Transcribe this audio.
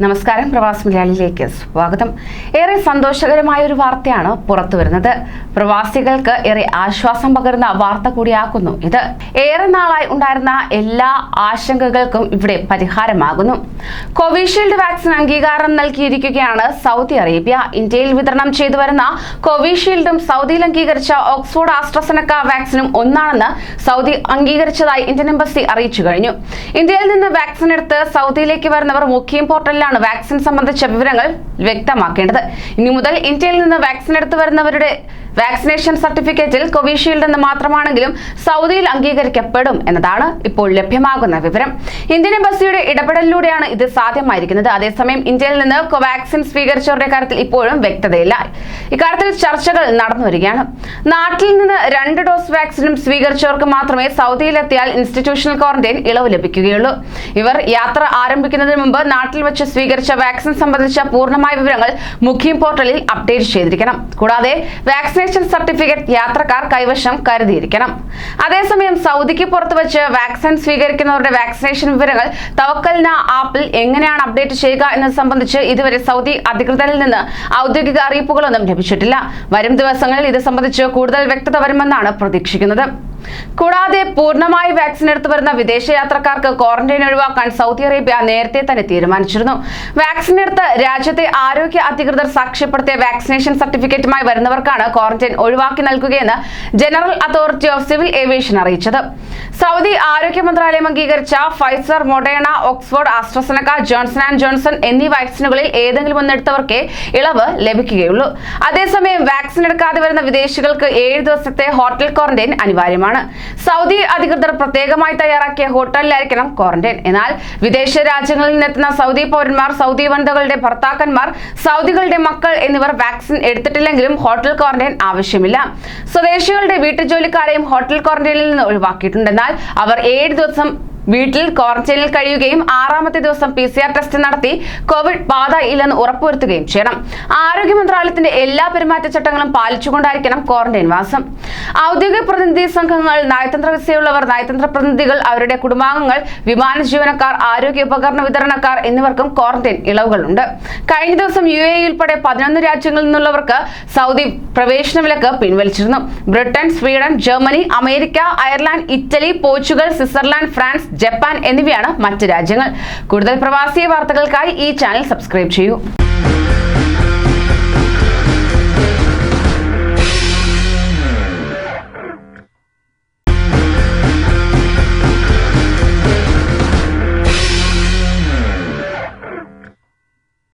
നമസ്കാരം പ്രവാസി മലയാളിയിലേക്ക് സ്വാഗതം. ഏറെ സന്തോഷകരമായ ഒരു വാർത്തയാണ് പുറത്തു വരുന്നത്. പ്രവാസികൾക്ക് ഏറെ ആശ്വാസം പകരുന്ന വാർത്ത കൂടിയാക്കുന്നു ഇത്. ഏറെ നാളായി ഉണ്ടായിരുന്ന എല്ലാ ആശങ്കകൾക്കും ഇവിടെ പരിഹാരമാകുന്നു. കോവിഷീൽഡ് വാക്സിൻ അംഗീകാരം നൽകിയിരിക്കുകയാണ് സൗദി അറേബ്യ. ഇന്ത്യയിൽ വിതരണം ചെയ്തു വരുന്ന കോവിഷീൽഡും സൗദിയിൽ അംഗീകരിച്ച ഓക്സ്ഫോർഡ് ആസ്ട്രസനക്ക വാക്സിനും ഒന്നാണെന്ന് സൗദി അംഗീകരിച്ചതായി ഇന്ത്യൻ എംബസി അറിയിച്ചു കഴിഞ്ഞു. ഇന്ത്യയിൽ നിന്ന് വാക്സിൻ എടുത്ത് സൗദിയിലേക്ക് വരുന്നവർ മുഖ്യം പോർട്ടലിലാണ് വാക്സിൻ സംബന്ധിച്ച വിവരങ്ങൾ വ്യക്തമാക്കേണ്ടത്. ഇനി മുതൽ ഇന്ത്യയിൽ നിന്ന് വാക്സിൻ എടുത്തു വരുന്നവരുടെ വാക്സിനേഷൻ സർട്ടിഫിക്കറ്റിൽ കോവിഷീൽഡ് എന്ന് മാത്രമാണെങ്കിലും സൗദിയിൽ അംഗീകരിക്കപ്പെടും എന്നതാണ് ഇപ്പോൾ ലഭ്യമാകുന്ന വിവരം. ഇന്ത്യൻ എംബസിയുടെ ഇടപെടലിലൂടെയാണ് ഇത് സാധ്യമായിരിക്കുന്നത്. അതേസമയം ഇന്ത്യയിൽ നിന്ന് കോവാക്സിൻ സ്വീകരിച്ചവരുടെ കാര്യത്തിൽ ഇപ്പോഴും വ്യക്തതയില്ല. ഇക്കാര്യത്തിൽ ചർച്ചകൾ നടന്നു വരികയാണ് നാട്ടിൽ നിന്ന് രണ്ട് ഡോസ് വാക്സിനും സ്വീകരിച്ചവർക്ക് മാത്രമേ സൗദിയിലെത്തിയാൽ ഇൻസ്റ്റിറ്റ്യൂഷണൽ ക്വാറന്റൈൻ ഇളവ് ലഭിക്കുകയുള്ളൂ. ഇവർ യാത്ര ആരംഭിക്കുന്നതിന് മുമ്പ് നാട്ടിൽ വെച്ച് സ്വീകരിച്ച വാക്സിൻ സംബന്ധിച്ച പൂർണമായ വിവരങ്ങൾ മുഖ്യം പോർട്ടലിൽ അപ്ഡേറ്റ് ചെയ്തിരിക്കണം. കൂടാതെ വാക്സിനേഷൻ സർട്ടിഫിക്കറ്റ് യാത്രക്കാർ കൈവശം കരുതിയിരിക്കണം. അതേസമയം സൗദിക്ക് പുറത്ത് വെച്ച് വാക്സിൻ സ്വീകരിക്കുന്നവരുടെ വാക്സിനേഷൻ വിവരങ്ങൾ തവക്കൽന ആപ്പിൽ എങ്ങനെയാണ് അപ്ഡേറ്റ് ചെയ്യുക എന്നത് സംബന്ധിച്ച് ഇതുവരെ സൗദി അധികൃതരിൽ നിന്ന് ഔദ്യോഗിക അറിയിപ്പുകളൊന്നും ലഭിച്ചിട്ടില്ല. വരും ദിവസങ്ങളിൽ ഇത് സംബന്ധിച്ച് കൂടുതൽ വ്യക്തത വരുമെന്നാണ് പ്രതീക്ഷിക്കുന്നത്. കൂടാതെ പൂർണമായി വാക്സിൻ എടുത്തു വരുന്ന വിദേശ യാത്രക്കാർക്ക് ക്വാറന്റൈൻ ഒഴിവാക്കാൻ സൗദി അറേബ്യ നേരത്തെ തന്നെ തീരുമാനിച്ചിരുന്നു. വാക്സിൻ എടുത്ത് രാജ്യത്തെ ആരോഗ്യ അധികൃതർ സാക്ഷ്യപ്പെടുത്തിയ വാക്സിനേഷൻ സർട്ടിഫിക്കറ്റുമായി വരുന്നവർക്കാണ് ക്വാറന്റൈൻ ഒഴിവാക്കി നൽകുകയെന്ന് general authority of civil aviation അറിയിച്ചത്. സൗദി ആരോഗ്യ മന്ത്രാലയം അംഗീകരിച്ച Pfizer Moderna Oxford AstraZeneca Johnson and Johnson എന്നീ വാക്സിനുകളിൽ ഏതെങ്കിലും ഒന്നെടുത്തവർക്കേ ഇളവ് ലഭിക്കുകയുള്ളൂ. അതേസമയം വാക്സിൻ എടുക്കാതെ വരുന്ന വിദേശികൾക്ക് ഏഴ് ദിവസത്തെ ഹോട്ടൽ ക്വാറന്റൈൻ അനിവാര്യമാണ്. സൗദി അധികൃതർ പ്രത്യേകമായി തയ്യാറാക്കിയ ഹോട്ടലിലായിരിക്കണം ക്വാറന്റൈൻ. എന്നാൽ വിദേശ രാജ്യങ്ങളിൽ നിന്നെത്തുന്ന സൗദി പൗരന്മാർ സൗദി വനിതകളുടെ ഭർത്താക്കന്മാർ സൗദികളുടെ മക്കൾ എന്നിവർ വാക്സിൻ എടുത്തിട്ടില്ലെങ്കിലും ഹോട്ടൽ ക്വാറന്റൈൻ ആവശ്യമില്ല. സ്വദേശികളുടെ വീട്ടുജോലിക്കാരെയും ഹോട്ടൽ ക്വാറന്റൈനിൽ നിന്ന് ഒഴിവാക്കിയിട്ടുണ്ട്. എന്നാൽ അവർ ഏഴ് ദിവസം വീട്ടിൽ ക്വാറന്റൈനിൽ കഴിയുകയും ആറാമത്തെ ദിവസം P C R test Covid Covid ബാധ ഇല്ലെന്ന് ഉറപ്പുവരുത്തുകയും ചെയ്യണം. ആരോഗ്യ മന്ത്രാലയത്തിന്റെ എല്ലാ പെരുമാറ്റച്ചട്ടങ്ങളും പാലിച്ചുകൊണ്ടായിരിക്കണം ക്വാറന്റൈൻ വാസം. ഔദ്യോഗിക പ്രതിനിധി സംഘങ്ങൾ നയതന്ത്ര വിസയുള്ളവർ നയതന്ത്ര പ്രതിനിധികൾ അവരുടെ കുടുംബാംഗങ്ങൾ വിമാന ജീവനക്കാർ ആരോഗ്യ ഉപകരണ വിതരണക്കാർ എന്നിവർക്കും ക്വാറന്റൈൻ ഇളവുകളുണ്ട്. കഴിഞ്ഞ ദിവസം യു എ ഉൾപ്പെടെ പതിനൊന്ന് രാജ്യങ്ങളിൽ നിന്നുള്ളവർക്ക് സൗദി പ്രവേശന വിലക്ക് പിൻവലിച്ചിരുന്നു. Britain Sweden Germany America Ireland Italy Portugal Switzerland France Japan എന്നിവയാണ് മറ്റ് രാജ്യങ്ങൾ. കൂടുതൽ പ്രവാസി വാർത്തകൾക്കായി ഈ ചാനൽ സബ്സ്ക്രൈബ് ചെയ്യൂ.